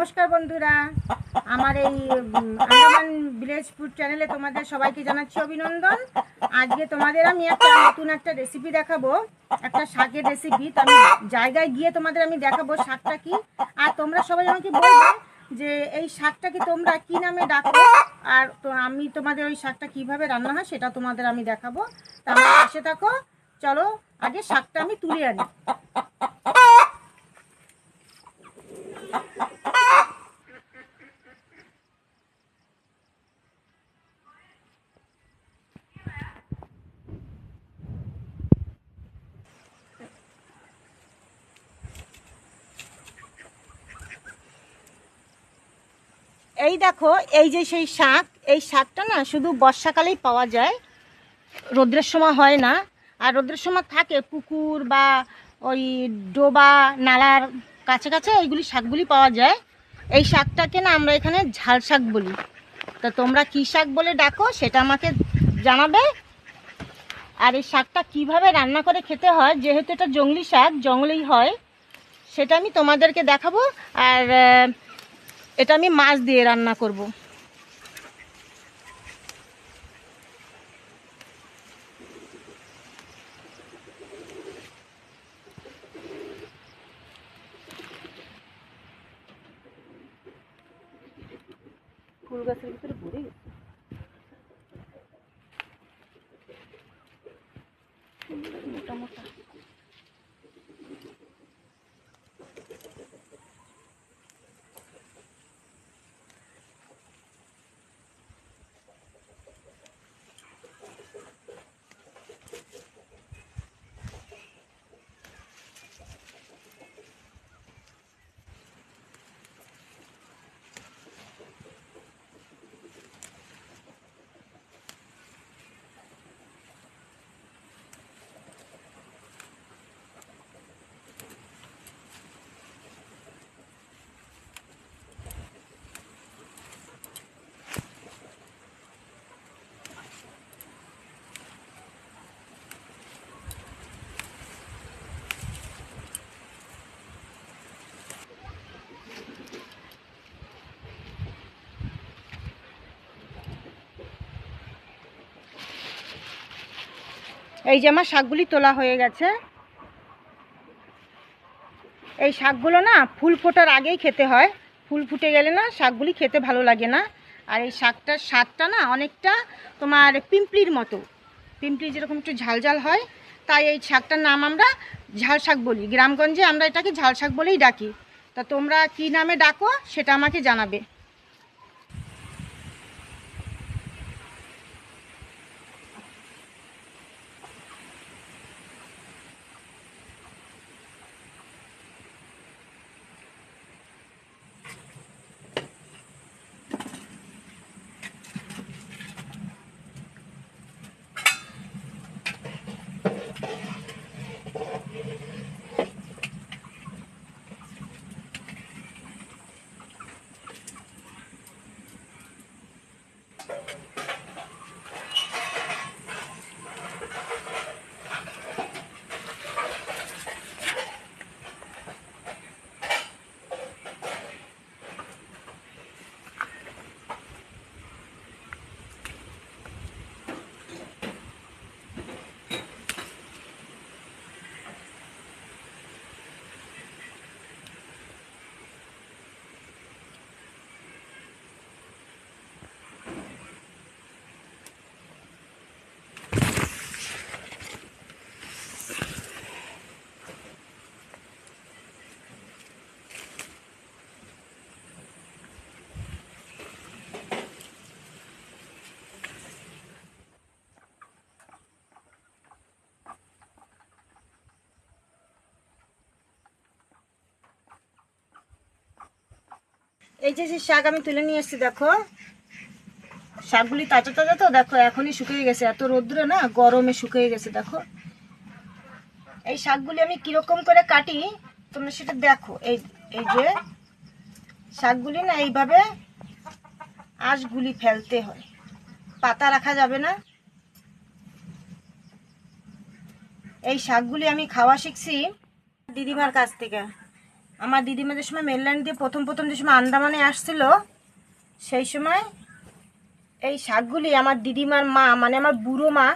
নমস্কার বন্ধুরা। আমার এই আন্দামান ভিলেজ ফুড চ্যানেলে তোমাদের সবাইকে জানাচ্ছি অভিনন্দন। আজকে তোমাদের আমি একটা নতুন একটা রেসিপি দেখাবো। একটা শাকের রেসিপি তো আমি জায়গায় গিয়ে তোমাদের আমি দেখাবো শাকটা কি। আর তোমরা সবাই আমাকে বলবে যে এই শাকটাকে তোমরা কি নামে ডাকো। আর তো আমি তোমাদের ওই শাকটা কীভাবে রান্না হয় সেটা তোমাদের আমি দেখাবো। তা পাশে থাকো। চলো, আগে শাকটা আমি তুলে আনি। এই দেখো, এই যে সেই শাক, এই শাকটা না শুধু বর্ষাকালেই পাওয়া যায়। রোদ্রের সময় হয় না। আর রোদ্রের সময় থাকে পুকুর বা ওই ডোবা, নালার কাছে কাছে এইগুলি শাকগুলি পাওয়া যায়। এই শাকটাকে না আমরা এখানে ঝাল শাক বলি। তা তোমরা কী শাক বলে ডাকো, সেটা আমাকে জানাবে। আর এই শাকটা কীভাবে রান্না করে খেতে হয়, যেহেতু এটা জঙ্গলি শাক জঙ্গলেই হয়, সেটা আমি তোমাদেরকে দেখাবো। আর এটা আমি মাছ দিয়ে রান্না করব। এই যে আমার শাকগুলি তোলা হয়ে গেছে। এই শাকগুলো না ফুল ফোটার আগেই খেতে হয়। ফুল ফুটে গেলে না শাকগুলি খেতে ভালো লাগে না। আর এই শাকটার স্বাদটা না অনেকটা তোমার পিম্পলির মতো। পিম্পলি যেরকম একটু ঝাল ঝাল হয়, তাই এই শাকটার নাম আমরা ঝাল শাক বলি। গ্রামগঞ্জে আমরা এটাকে ঝাল শাক বলেই ডাকি। তা তোমরা কি নামে ডাকো, সেটা আমাকে জানাবে। এই যে শাক আমি তুলে নিয়ে এসেছি, দেখো। শাকগুলি তাজা তাজা তো, দেখো, এখনই শুকিয়ে গেছে। এত রৌদ্র না, গরমে শুকিয়ে গেছে, দেখো। এই শাকগুলি আমি কীরকম করে কাটি, তোমরা সেটা দেখো। এই এই যে শাকগুলি না, এইভাবে আঁশগুলি ফেলতে হয়। পাতা রাখা যাবে না। এই শাকগুলি আমি খাওয়া শিখছি দিদিমার কাছ থেকে। আমার দিদিমা যে সময় মেনল্যান্ড দিয়ে প্রথম প্রথম যে সময় আন্দামানে আসছিল, সেই সময় এই শাকগুলি আমার দিদিমার মা মানে আমার বুড়ো মা,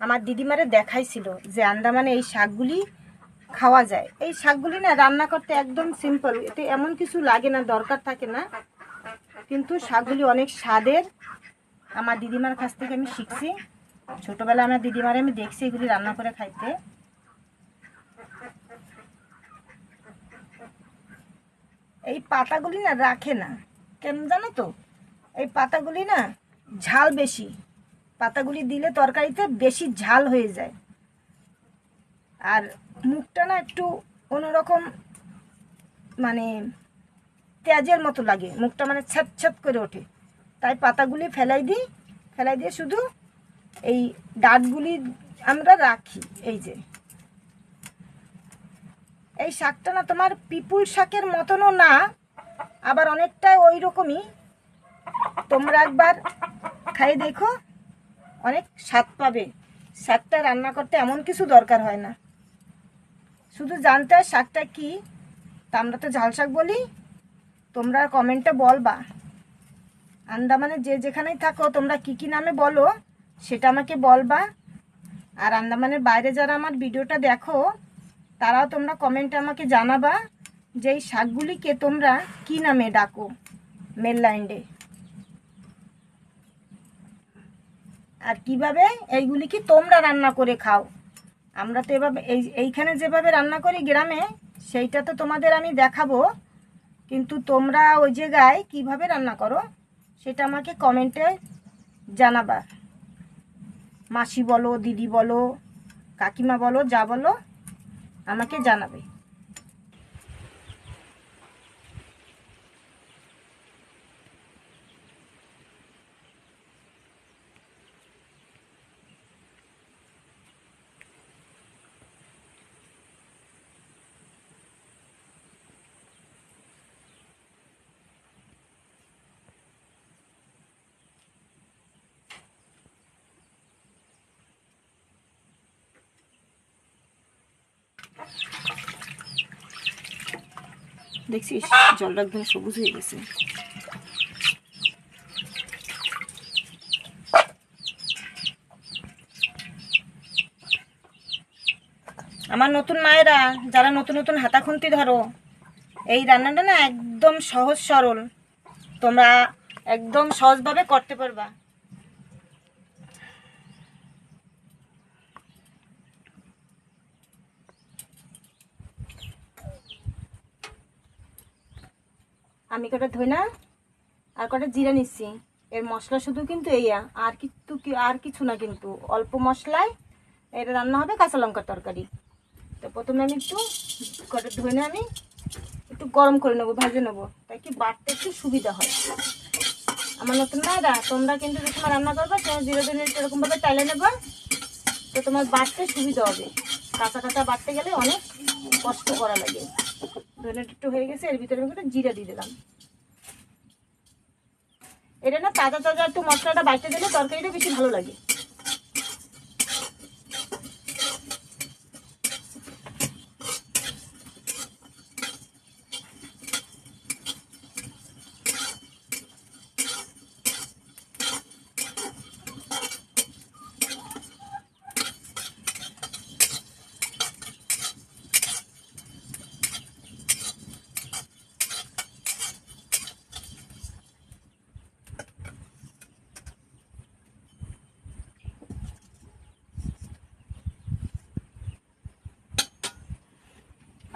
আমার দিদিমারে দেখাইছিল যে আন্দামানে এই শাকগুলি খাওয়া যায়। এই শাকগুলি না রান্না করতে একদম সিম্পল এতে এমন কিছু লাগে না, দরকার থাকে না। কিন্তু শাকগুলি অনেক স্বাদের। আমার দিদিমার কাছ থেকে আমি শিখছি। ছোটোবেলা আমার দিদিমারে আমি দেখছি এগুলি রান্না করে খাইতে। এই পাতাগুলি না রাখে না। কেমন জানো তো? এই পাতাগুলি না ঝাল বেশি। পাতাগুলি দিলে তরকারিতে বেশি ঝাল হয়ে যায়। আর মুখটা না একটু অন্যরকম মানে তেজের মতো লাগে। মুখটা মানে ছ্যাপ ছ্যাপ করে ওঠে। তাই পাতাগুলি ফেলাই দিই। ফেলাই দিয়ে শুধু এই ডাটগুলি আমরা রাখি। এই যে এই শাকটা না তোমার পিপুল শাকের মতনও না, আবার অনেকটা ওই রকমই তোমরা একবার খাই দেখো, অনেক স্বাদ পাবে। শাকটা রান্না করতে এমন কিছু দরকার হয় না। শুধু জানতে হয় শাকটা কি, তা আমরা তো ঝাল শাক বলি। তোমরা কমেন্টে বলবা। আন্দামানে যে যেখানেই থাকো, তোমরা কি কি নামে বলো, সেটা আমাকে বলবা। আর আন্দামানের বাইরে যারা আমার ভিডিওটা দেখো তারাও তোমরা কমেন্টে আমাকে জানাবা যে এই শাকগুলিকে তোমরা কি নামে ডাকো মেনল্যান্ডে আর কীভাবে এইগুলি কি তোমরা রান্না করে খাও? আমরা তো এভাবে এই, এইখানে যেভাবে রান্না করি গ্রামে, সেইটা তো তোমাদের আমি দেখাবো। কিন্তু তোমরা ওই জায়গায় কীভাবে রান্না করো, সেটা আমাকে কমেন্টে জানাবা। মাসি বলো, দিদি বলো, কাকিমা বলো, যা বলো আমাকে জানাবে। দেখছিস জলটা একদম সবুজ হয়ে গেছে। আমার নতুন মায়েরা, যারা নতুন নতুন হাতা খুন্তি ধরো, এই রান্নাটা না একদম সহজ সরল। তোমরা একদম সহজভাবে করতে পারবা। আমি কটা ধইনা আর কটা জিরা নিচ্ছি। এর মশলা শুধু কিন্তু এইয়া, আর কিন্তু আর কিছু না কিন্তু। অল্প মশলায় এটা রান্না হবে কাঁচা লঙ্কার তরকারি। তো প্রথমে আমি একটু কটা ধইনা আমি একটু গরম করে নেব, ভেজে নেব, তাই কি বাটতে একটু সুবিধা হয়। আমার নতুন মায়েরা তোমরা কিন্তু যে সময় রান্না করবে, তোমার জিরা ধনে এরকমভাবে টাইলে নেবা, তো তোমার বাটতে সুবিধা হবে। কাঁচা কাঁচা বাড়তে গেলে অনেক কষ্ট করা লাগে। একটু হয়ে গেছে, এর ভিতরে আমি জিরা দিয়ে দিলাম। এটা না তাজা তাজা একটু মশলাটা বাইটে দিলে তরকারিটা বেশি ভালো লাগে।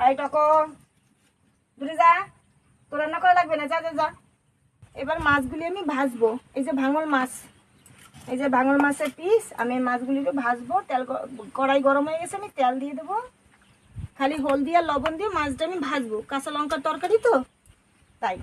এই টকো দূরে যা। তো রান্না করা লাগবে না? যা যা যা। এবার মাছগুলি আমি ভাজবো। এই যে ভাঙল মাছ। এই যে ভাঙল মাছের পিস আমি মাছগুলিকে ভাজবো। তেল কড়াই গরম হয়ে গেছে, আমি তেল দিয়ে দেবো। খালি হলদি আর লবণ দিয়ে মাছটা আমি ভাজবো। কাঁচা লঙ্কার তরকারি তো? তাই।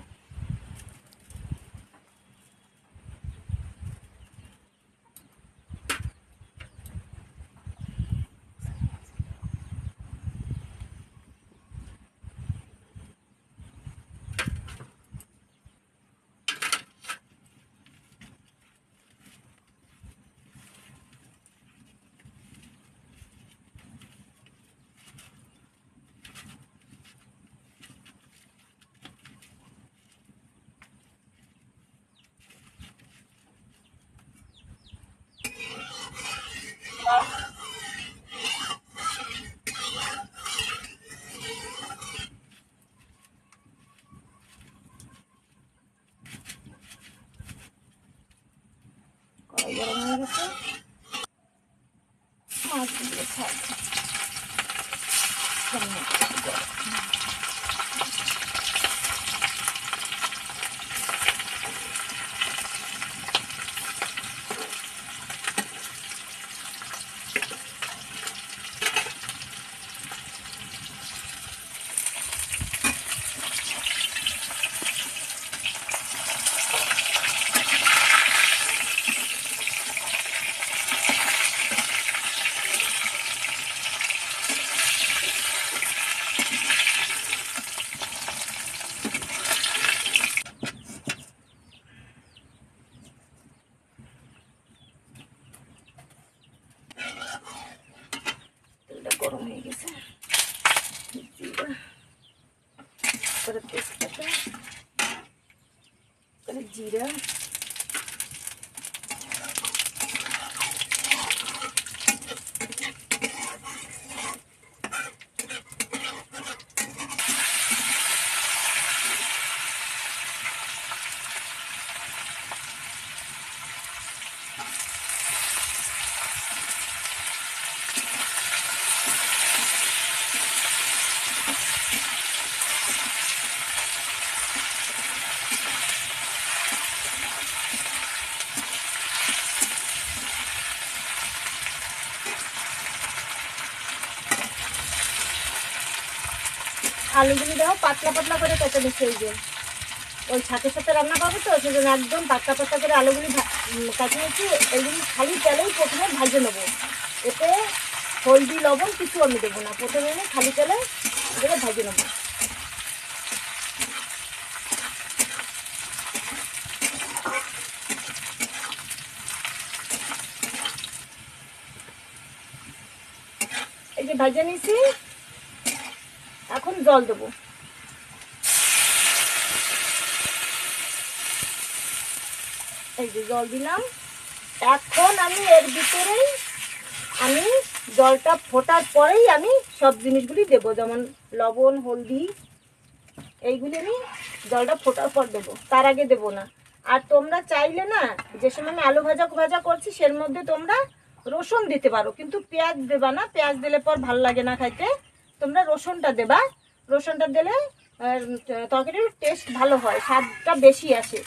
তারপরে তেজপাতা তারপরে জিরা আলুগুলি দেখো, পাতলা পাতলা করে কেটে দিচ্ছে এই যে। ওই ছাতের সাথে রান্না করব তো সেই জন্য একদম পাতলা পাতলা করে আলুগুলি কাটিয়ে নিচ্ছি এইগুলি খালি তেলেই প্রথমে ভাজে নেব। এতে হলদি, লবণ কিছু আমি দেবো না। প্রথমে আমি খালি তেলে এগুলো ভাজে নেব। এই যে ভাজে নিছি এখন জল দেবো। এই যে জল দিলাম। এখন আমি এর ভিতরেই আমি জলটা ফোটার পরেই আমি সব জিনিসগুলি দেবো, যেমন লবণ, হলদি, এইগুলি আমি জলটা ফোটার পর দেবো, তার আগে দেবো না। আর তোমরা চাইলে না, যে সময় আমি আলু ভাজা ভাজা করছি, সের মধ্যে তোমরা রসুন দিতে পারো, কিন্তু পেঁয়াজ দেবা না, পেঁয়াজ দিলে পর ভালো লাগে না খাইতে। তোমরা রসুনটা দেবা। রসুনটা দিলে তরকারির টেস্ট ভালো হয়, স্বাদটা বেশি আসে।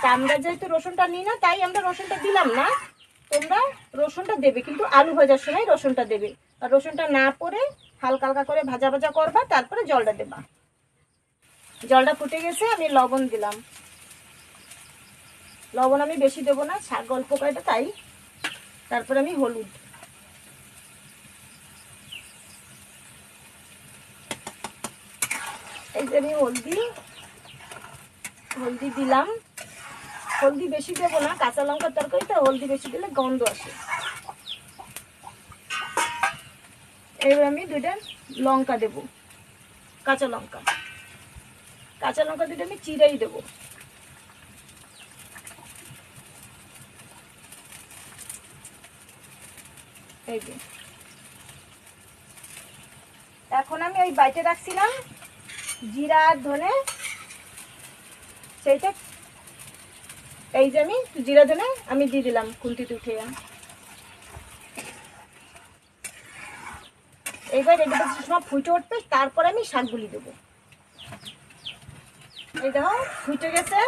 তা আমরা যেহেতু রসুনটা নিই না, তাই আমরা রসুনটা দিলাম না। তোমরা রসুনটা দেবে, কিন্তু আলু ভাজার সময় রসুনটা দেবে। আর রসুনটা না পরে হালকা হালকা করে ভাজা ভাজা করবা, তারপরে জলটা দেবা। জলটা ফুটে গেছে, আমি লবণ দিলাম। লবণ আমি বেশি দেবো না শাক অল্প কয়টা তাই। তারপরে আমি হলুদ। এই যে আমি হলদি হলদি দিলাম। হলদি বেশি দেবো না, কাঁচা লঙ্কার তরকারিতে হলদি বেশি দিলে গন্ধ আসে। এবার আমি দুইটা লঙ্কা দেব, কাঁচা লঙ্কা। কাঁচা লঙ্কা দুটো আমি চিরাই দেবো। এই যে। এখন আমি ওই বাইটে রাখছিলাম। জিরা আর ধনে, সেইটা এই যে আমি জিরা ধনে আমি দিয়ে দিলাম খুন্তিতে উঠে এইবার এটা সময় ফুটে উঠবে, তারপরে আমি শাকগুলি দেবো। এই দেখো, ফুটে গেছে।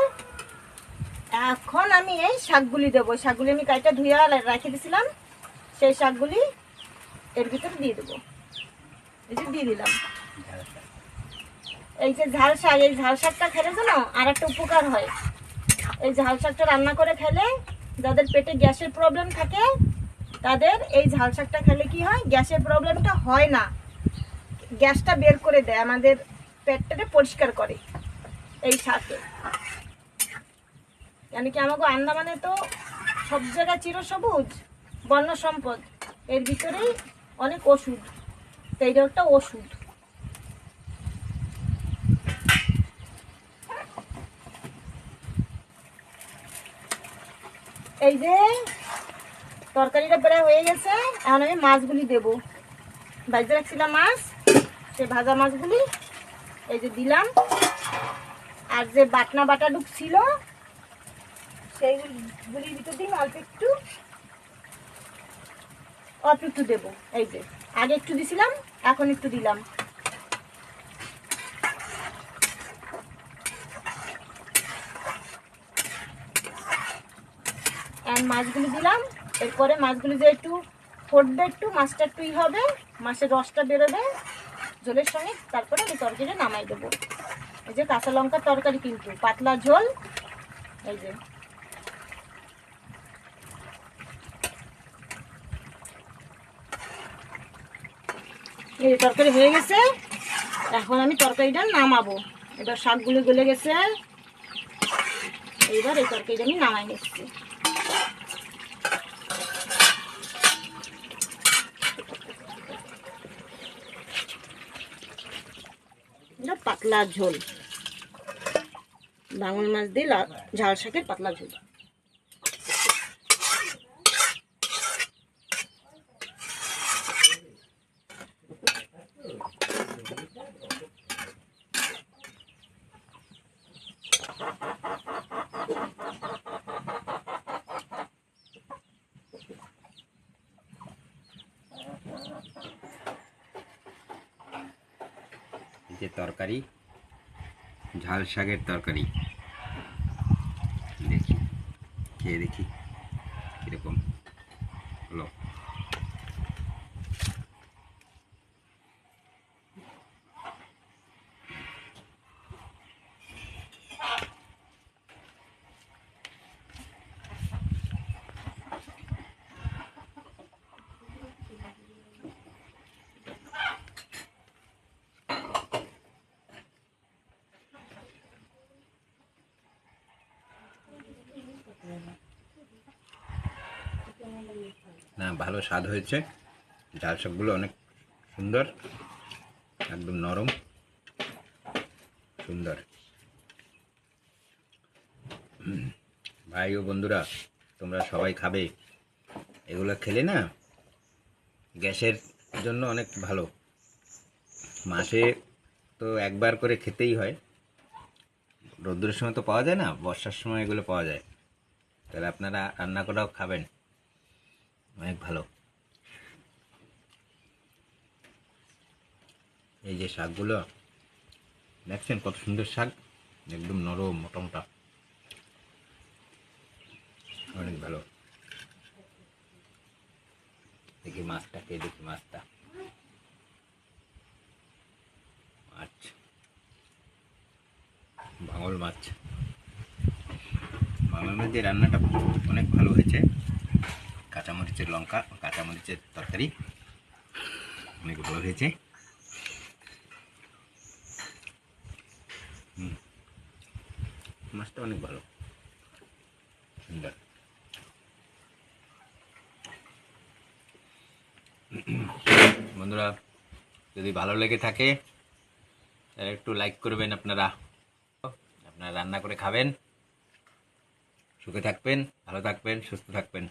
এখন আমি এই শাকগুলি দেবো। শাকগুলি আমি কাইটা ধুয়ে রেখে দিয়েছিলাম, সেই শাকগুলি এর ভিতরে দিয়ে দেবো। এই যে দিয়ে দিলাম। এই যে ঝাল শাক, এই ঝাল শাকটা খেলে তো না আর একটা উপকার হয়। এই ঝাল শাকটা রান্না করে খেলে যাদের পেটে গ্যাসের প্রবলেম থাকে, তাদের এই ঝাল শাকটা খেলে কি হয়? গ্যাসের প্রবলেমটা হয় না। গ্যাসটা বের করে দেয়, আমাদের পেটটাকে পরিষ্কার করে এই শাকে। কেন কি আমাকে আন্দামানে তো সব জায়গায় চিরসবুজ, বন্য সম্পদ, এর ভিতরেই অনেক ওষুধ, তো এইটা একটা ওষুধ। এই যে তরকারিটা প্রায় হয়ে গেছে। এখন আমি মাছগুলি দেবো। ভাজতে রাখছিলাম মাছ সেই ভাজা মাছগুলি এই যে দিলাম। আর যে বাটনা বাটা ছিল সেইগুলির ভিতর দিন অল্প একটু অল্প একটু দেবো। এই যে, আগে একটু দিছিলাম, এখন একটু দিলাম। মাছগুলো দিলাম। এরপরে মাছগুলি যে একটু ফুটবে একটু, মাছটা একটু ই হবে, মাছের রসটা বেরোবে ঝোলের সঙ্গে। তারপরে আমি তরকারিটা নামাই দেবো। এই যে কাঁচা লঙ্কার তরকারি কিন্তু, পাতলা ঝোল। এই যে। এই তরকারি হয়ে গেছে। এখন আমি তরকারিটা নামাবো। এবার শাকগুলো গলে গেছে। এইবার এই তরকারিটা আমি নামাই নিচ্ছি এটা পাতলা ঝোল। বাঙল মাছ দিয়ে ঝাল শাকের পাতলা ঝোল। যে তরকারি ঝাল শাকের তরকারি। দেখি খেয়ে দেখি কীরকম হলো না ভালো স্বাদ হয়েছে। ঝাল শাকগুলো অনেক সুন্দর, একদম নরম, সুন্দর। ভাই ও বন্ধুরা, তোমরা সবাই খাবে। এগুলো খেলে না গ্যাসের জন্য অনেক ভালো। মাসে তো একবার করে খেতেই হয়। রোদ্রের সময় তো পাওয়া যায় না, বর্ষার সময় এগুলো পাওয়া যায়। তাহলে আপনারা রান্না করাও খাবেন। অনেক ভালো। এই যে শাকগুলো, দেখছেন কত সুন্দর শাক? একদম নরম, মোটামোটা। অনেক ভালো। দেখি মাছটা খেয়ে দেখি মাছটা। মাছ। ভাঙল মাছ। ভাঙল মাছের রান্নাটা অনেক ভালো হয়েছে। কাঁচামরিচের লঙ্কা কাঁচামরিচের তরকারি। অনেক ভালো হয়েছে। মাছটা অনেক ভালো। সুন্দর। বন্ধুরা, যদি ভালো লেগে থাকে, তাহলে একটু লাইক করবেন আপনারা। আপনারা রান্না করে খাবেন। সুখে থাকবেন, ভালো থাকবেন, সুস্থ থাকবেন।